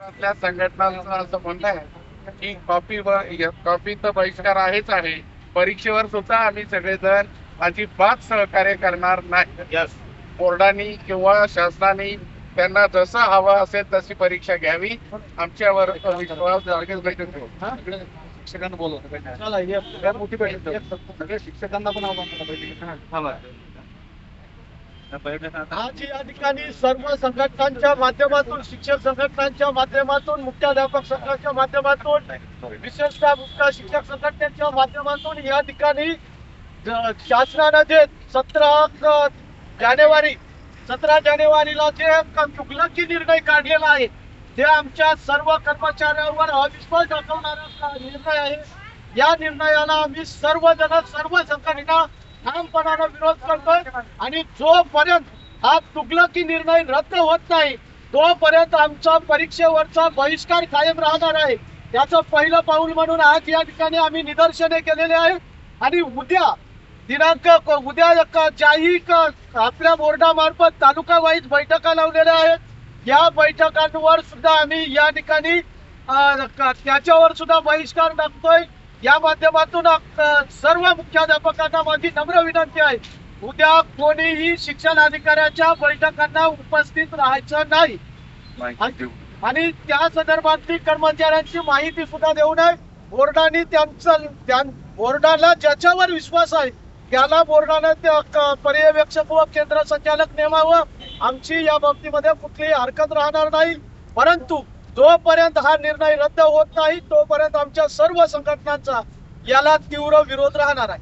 आपल्या संघटनांचं असं म्हणणं आहे की कॉपी व कॉपीचा बहिष्कार आहेच आहे परीक्षेवर सुद्धा आम्ही सगळेजण अजिबात सहकार्य करणार नाही बोर्डाने किंवा शासनाने त्यांना जसं हवं असेल तशी परीक्षा घ्यावी आमच्यावर. शिक्षकांना बोलवतो चला ये या मोठी शिक्षकांना पण बैठकीत. आज या ठिकाणी सर्व संघटनांच्या माध्यमातून शिक्षक संघटनांच्या माध्यमातून मुख्याध्यापक संघाच्या माध्यमातून विशेषतः मुख्य शिक्षक संघटनेच्या माध्यमातून या ठिकाणी शासनानं जे सतरा जानेवारी सतरा जानेवारीला जे क- तुगलकी निर्णय काढलेला आहे ते आमच्या सर्व कर्मचाऱ्यांवर अविश्वास दाखवणारा निर्णय आहे. या निर्णयाला आम्ही सर्वजण सर्व संघटना ठामपणानं विरोध करतोय आणि जोपर्यंत हा तुगलकी निर्णय रद्द होत नाही तोपर्यंत आमचा परीक्षेवरचा बहिष्कार कायम राहणार आहे. त्याचं पहिलं पाऊल म्हणून आज या ठिकाणी आम्ही निदर्शने केलेले आहे आणि उद्या दिनांक उद्या क- ज्याही क- आपल्या बोर्डामार्फत तालुका वाईज बैठका लावलेल्या आहेत. या बैठकांवर सुद्धा आम्ही या ठिकाणी त्याच्यावर सुद्धा बहिष्कार टाकतोय. या माध्यमातून सर्व मुख्याध्यापकांना माझी नम्र विनंती आहे. उद्या कोणीही शिक्षण अधिकाऱ्याच्या बैठकांना उपस्थित राहायचं नाही. आणि त्या संदर्भातली कर्मचाऱ्यांची माहिती सुद्धा देऊ नये. बोर्डाने त्यांचं त्या बोर्डाला ज्याच्यावर विश्वास आहे त्याला बोर्डाने पर्यवेक्षक व केंद्र संचालक नेमावं आमची या बाबतीमध्ये कुठलीही हरकत राहणार नाही. परंतु जोपर्यंत हा निर्णय रद्द होत नाही तोपर्यंत आमच्या सर्व संघटनांचा याला तीव्र विरोध राहणार आहे.